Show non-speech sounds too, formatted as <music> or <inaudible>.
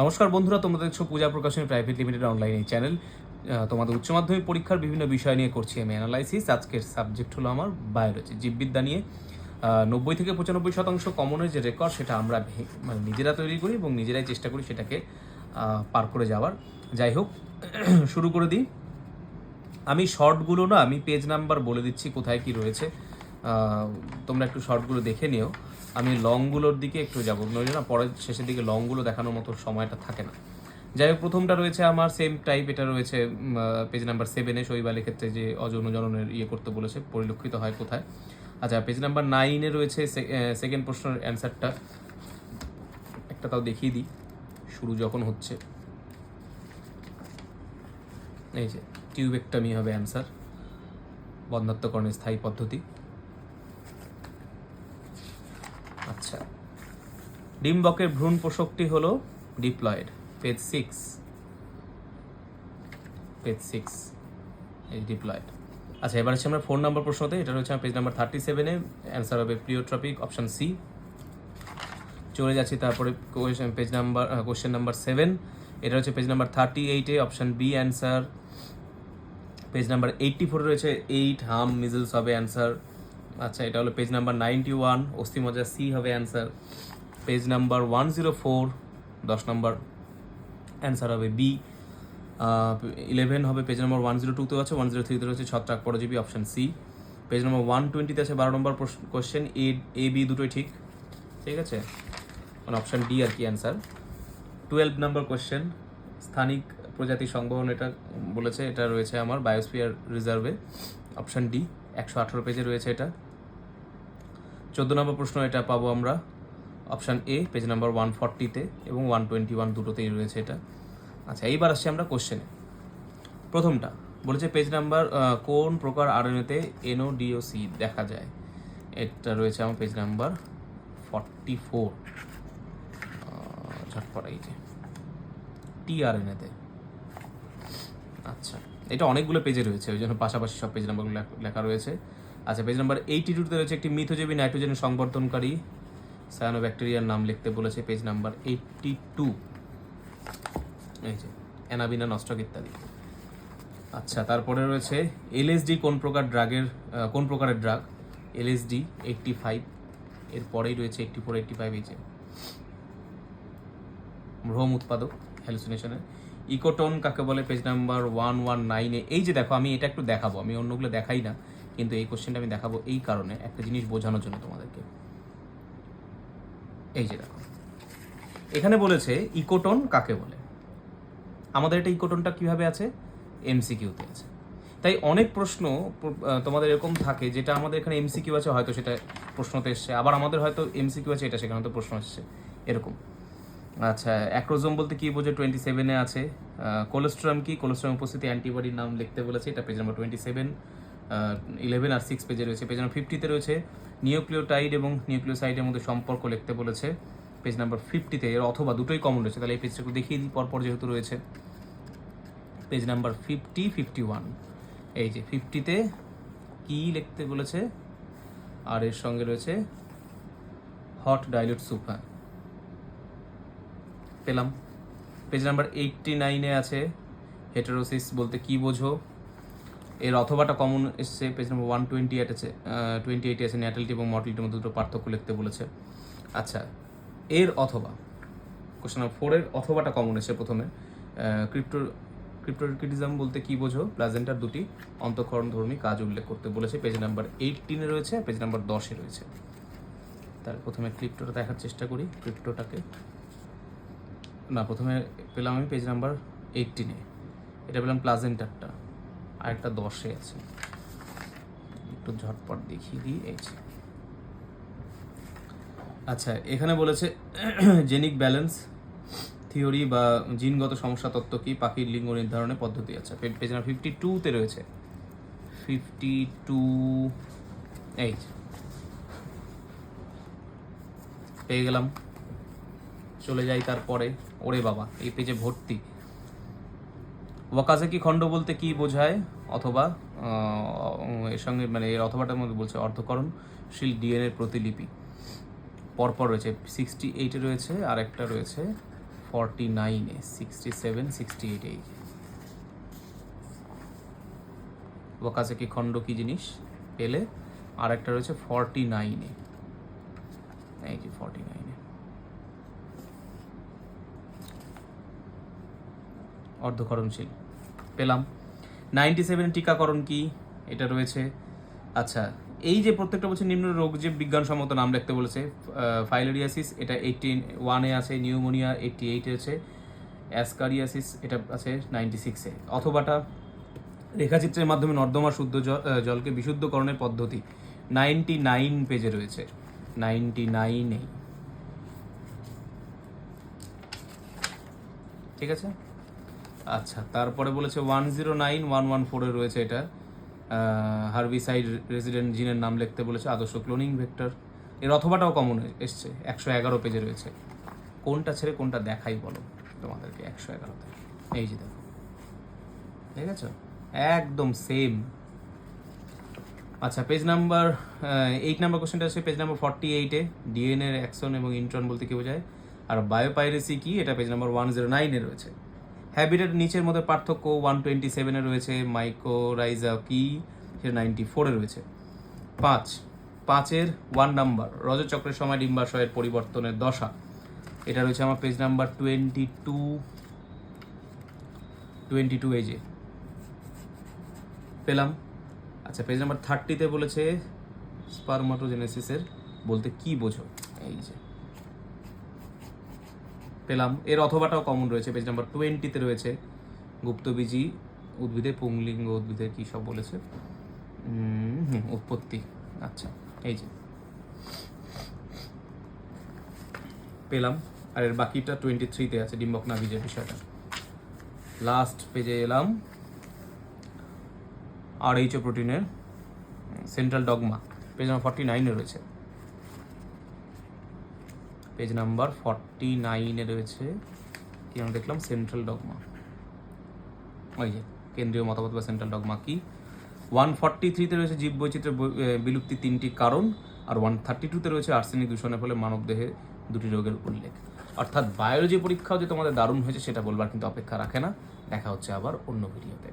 নমস্কার বন্ধুরা তোমরা দেখছ Puja Prakashani private limited online এই চ্যানেল তোমাদের উচ্চ মাধ্যমিক পরীক্ষার বিভিন্ন বিষয় নিয়ে করছি আমি অ্যানালাইসিস আজকের সাবজেক্ট হলো আমার বায়োলজি জীববিদ্যা নিয়ে। নব্বই থেকে পঁচানব্বই শতাংশ কমনের যে রেকর্ড সেটা আমরা মানে নিজেরা তৈরি করি এবং নিজেরাই চেষ্টা করি সেটাকে পার করে যাওয়ার। যাই হোক, <clears throat> শুরু করে দিই। আমি শর্টগুলো না, আমি পেজ নাম্বার বলে দিচ্ছি কোথায় কি রয়েছে। তোমরা একটু শর্টগুলো দেখে নিও। আমি লংগুলোর দিকে একটু যাব। নইলে না পরের শেষের দিকে লংগুলো দেখানোর মতো সময়টা থাকে না। যাই হোক, প্রথমটা রয়েছে আমার সেম টাইপ এটা রয়েছে পেজ নাম্বার সেভেনে শৈবালের ক্ষেত্রে যে অযৌন জননের ইয়ে করতে বলেছে, পরিলক্ষিত হয় কোথায়। আচ্ছা পেজ নাম্বার নাইনে রয়েছে সেকেন্ড প্রশ্নের অ্যান্সারটা একটা তাও দেখিয়ে দিই। শুরু যখন হচ্ছে। এই যে টিউবেক্টমি হবে অ্যান্সার বন্ধাত্মকরণের স্থায়ী পদ্ধতি। আচ্ছা। ডিম্বকের ভ্রূণ পোষকটি হলো diploid, page six page six এই ডিপ্লয়েড। আচ্ছা এবার হচ্ছে আমরা ফোন নাম্বার প্রশ্নতে, এটা রয়েছে পেজ নাম্বার থার্টি সেভেনে অ্যান্সার হবে প্রিওট্রপিক অপশন সি চলে যাচ্ছি তারপরে page number question number seven এটা হচ্ছে পেজ নাম্বার থার্টি এইটে option B answer page number eighty ফোরে রয়েছে এইট হাম মিজলস হবে অ্যান্সার আচ্ছা এটা হলো পেজ নাম্বার নাইনটি ওয়ান অস্থিমজ্জা সি হবে answer page number one zero four দশ নম্বর অ্যান্সার হবে বি ইলেভেন হবে পেজ নাম্বার ওয়ান জিরো টুতে আছে ওয়ান জিরো থ্রিতে রয়েছে ছত্রাক পরজীবী option C page number one টোয়েন্টিতে আছে বারো নম্বর কোশ্চেন এ এ বি দুটোই ঠিক? ঠিক আছে? মানে অপশন ডি আর কি অ্যান্সার টুয়েলভ নাম্বার কোশ্চেন স্থানিক প্রজাতি সংবহন এটা বলেছে, এটা রয়েছে আমার বায়োস্ফিয়ার রিজার্ভে অপশন ডি একশো আঠারো পেজে রয়েছে এটা। চোদ্দ নম্বর প্রশ্ন এটা পাবো আমরা। Option A, page number one ফর্টিতে এবং ওয়ান টোয়েন্টি ওয়ান দুটোতেই রয়েছে এটা। আচ্ছা এইবার আসছি আমরা কোশ্চেনে প্রথমটা, বলেছে পেজ নাম্বার কোন প্রকার আরএনএতে এনওডিওসি দেখা যায়? এটা রয়েছে আমার পেজ নাম্বার ফর্টি ফোর। ঝটপট, এই যে। টিআরএনএতে আচ্ছা। এটা অনেকগুলো পেজে রয়েছে, ওই জন্য পাশাপাশি সব পেজ নাম্বারগুলো লেখা রয়েছে। আচ্ছা পেজ নাম্বার এইটি টুতে রয়েছে একটি মিথোজীবী নাইট্রোজেন সংবর্ধনকারী সায়ানোব্যাকটেরিয়ার নাম লিখতে বলেছে পেজ নাম্বার এইটটি টু এই যে, অ্যানাবিনা নস্টক ইত্যাদি। আচ্ছা তারপরে রয়েছে এলএসডি কোন প্রকার ড্রাগের কোন প্রকারের ড্রাগ এলএসডি এইটটি ফাইভ এর পরেই রয়েছে এইটটি ফোর এইটটি ফাইভ এই যে। ভ্রম উৎপাদক হ্যালুসিনেশনের ইকোটোন কাকে বলে? পেজ নাম্বার ওয়ান ওয়ান নাইনে এই যে দেখো, আমি এটা একটু দেখাবো। আমি অন্যগুলো দেখাই না, কিন্তু এই কোশ্চেনটা আমি দেখাবো এই কারণে। একটা জিনিস বোঝানোর জন্য তোমাদেরকে। এই যে দেখো। এখানে বলেছে ইকোটোন কাকে বলে? আমাদের এটা ইকোটোনটা কীভাবে আছে? এমসিকিউতে আছে। তাই অনেক প্রশ্ন তোমাদের এরকম থাকে, যেটা আমাদের এখানে এমসিকিউ আছে, হয়তো সেটা প্রশ্নতে এসছে। আবার আমাদের হয়তো এমসিকিউ আছে, এটা সেখানে তো প্রশ্ন এসছে। এরকম। আচ্ছা অ্যাক্রোজোম বলতে কি বোঝে টোয়েন্টি সেভেনে আছে। কোলেস্ট্রাম কি? কোলেস্ট্রম উপস্থিতি অ্যান্টিবডির নাম লিখতে বলেছে, এটা page number twenty seven eleven আর সিক্স পেজে রয়েছে। পেজ নাম্বার ফিফটিতে রয়েছে। নিউক্লিওটাইড এবং নিউক্লিওসাইডের মধ্যে সম্পর্ক লিখতে বলেছে। পেজ নাম্বার ফিফটিতে এর অথবা দুটোই কমন রয়েছে। তাহলে এই পেজটা একটু দেখিয়ে দিই, পরপর যেহেতু রয়েছে। Page number fifty fifty one এই যে ফিফটিতে কি লিখতে বলেছে? আর এর সঙ্গে রয়েছে হট ডাইলুট স্যুপ হ্যাঁ পেলাম। পেজ নাম্বার এইটটি নাইনে আছে হেটারোসিস বলতে কি বোঝো? এর অথবাটা কমন এসছে page number one twenty eight আছে টোয়েন্টি এইটে আছে ন্যাটালিটি এবং মর্টালিটির মধ্যে দুটো পার্থক্য লিখতে বলেছে। আচ্ছা এর অথবা কোশ্চেন নাম্বার ফোরের অথবাটা কমন এসছে প্রথমে। ক্রিপ্টো ক্রিপ্টোরিকিটিজম বলতে কি বোঝো? প্লাজেন্টার দুটি অন্তঃকরণ ধর্মী কাজ উল্লেখ করতে বলেছে। পেজ নাম্বার এইটিনে রয়েছে পেজ নাম্বার দশে রয়েছে। তার প্রথমে ক্রিপ্টোটা দেখার চেষ্টা করি ক্রিপ্টোটাকে না, প্রথমে পেলাম আমি পেজ নাম্বার এইটিনে এটা পেলাম প্লাজেন্টারটা। আর একটা দশে আছে। একটু ঝটপট দেখিয়ে দিই, এই আচ্ছা এখানে বলেছে জেনিক ব্যালেন্স থিওরি বা জিনগত সমস্যা তত্ত্ব কি? পাখির লিঙ্গ নির্ধারণের পদ্ধতি আছে। পেজ নাম্বার ফিফটি টুতে রয়েছে। ফিফটি টু এই পেয়ে গেলাম। চলে যাই তারপরে। ওরে বাবা, এই পেজে ভর্তি। ওয়াকাজাকি খণ্ড বলতে কি বোঝায়? অথবা এর সঙ্গে মানে এর অথবাটার মধ্যে বলছে অর্ধকরণশীল ডিএনএ প্রতিলিপি। পরপর রয়েছে সিক্সটি এইটে রয়েছে আর একটা রয়েছে ফর্টি নাইনে সিক্সটি সেভেন সিক্সটি এইট এই ওকাসে কি খণ্ড কি জিনিস? পেলে আর একটা রয়েছে ফর্টি নাইনে এই যে ফর্টি নাইনে অর্ধকরণশীল পেলাম। নাইনটি সেভেন টিকাকরণ কি? এটা রয়েছে। আচ্ছা এই যে প্রত্যেকটা বছর নিম্ন রোগ যে বিজ্ঞানসম্মত নাম লিখতে বলেছে ফাইলোরিয়াসিস, এটা এইটিন ওয়ানে আছে, নিউমোনিয়া এইটটি এইটে আছে, অ্যাসকারিয়াসিস, এটা আছে নাইনটি সিক্সে অথবাটা রেখাচিত্রের মাধ্যমে নর্দমা শুদ্ধ জলকে বিশুদ্ধকরণের পদ্ধতি নাইনটি নাইন পেজে রয়েছে। নাইনটি নাইনে ঠিক আছে? আচ্ছা তারপরে বলেছে one zero nine one one ফোরে রয়েছে এটা। হার্বিসাইড রেসিডেন্ট জিনের নাম লিখতে বলেছে আদর্শ ক্লোনিং ভেক্টর এর অথবাটাও কমন এসছে, একশো এগারো পেজে রয়েছে। কোনটা ছেড়ে কোনটা দেখাই বলো তোমাদেরকে একশো এগারোতে। এই যে দেখো। ঠিক আছে? একদম সেম আচ্ছা পেজ নাম্বার এইট নাম্বার কোশ্চেনটা আছে পেজ নাম্বার ফর্টি এইটে ডিএনএর অ্যাকশন এবং ইন্ট্রন বলতে কি বোঝায়? আর বায়োপাইরেসি কি? এটা পেজ নাম্বার ওয়ান জিরো নাইনে রয়েছে। হ্যাবিটেট নিচের মধ্যে পার্থক্য ওয়ান টোয়েন্টি সেভেনে রয়েছে মাইক্রোরাইজা কি? সেটা নাইনটি ফোরে রয়েছে। পাঁচ, পাঁচের ওয়ান নাম্বার রজচক্রের সময় ডিম্বাশয়ের পরিবর্তনের দশা। এটা রয়েছে আমার page number twenty two twenty two এজে পেলাম? আচ্ছা পেজ নাম্বার থার্টিতে বলেছে স্পারমাটোজেনেসিসের বলতে কি বোঝো? এই যে। পেলাম। এর অথবাটাও কমন রয়েছে পেজ নাম্বার টোয়েন্টিতে রয়েছে। গুপ্তবীজি উদ্ভিদের পুংলিঙ্গ উদ্ভিদের কী সব বলেছে? উৎপত্তি। আচ্ছা এই যে। পেলাম। আর এর বাকিটা টোয়েন্টি থ্রিতে আছে, ডিম্বক নাভিজের বিষয়টা। লাস্ট পেজে এলাম। আর এইচ প্রোটিনের central dogma page number forty নাইনে রয়েছে। পেজ নাম্বার ফর্টি নাইনে রয়েছে। কি আমরা দেখলাম? সেন্ট্রাল ডগমা ওই যে, কেন্দ্রীয় মতামত বা সেন্ট্রাল ডগমা কি? ওয়ান ফর্টি থ্রিতে রয়েছে জীব বৈচিত্র্য বিলুপ্তি তিনটি কারণ, আর ওয়ান থার্টি টুতে রয়েছে আর্সেনিক দূষণের ফলে মানবদেহে দুটি রোগের উল্লেখ। অর্থাৎ বায়োলজি পরীক্ষাও যে তোমাদের দারুণ হয়েছে, সেটা বলবার কিন্তু অপেক্ষা রাখে না। দেখা হচ্ছে আবার অন্য ভিডিওতে।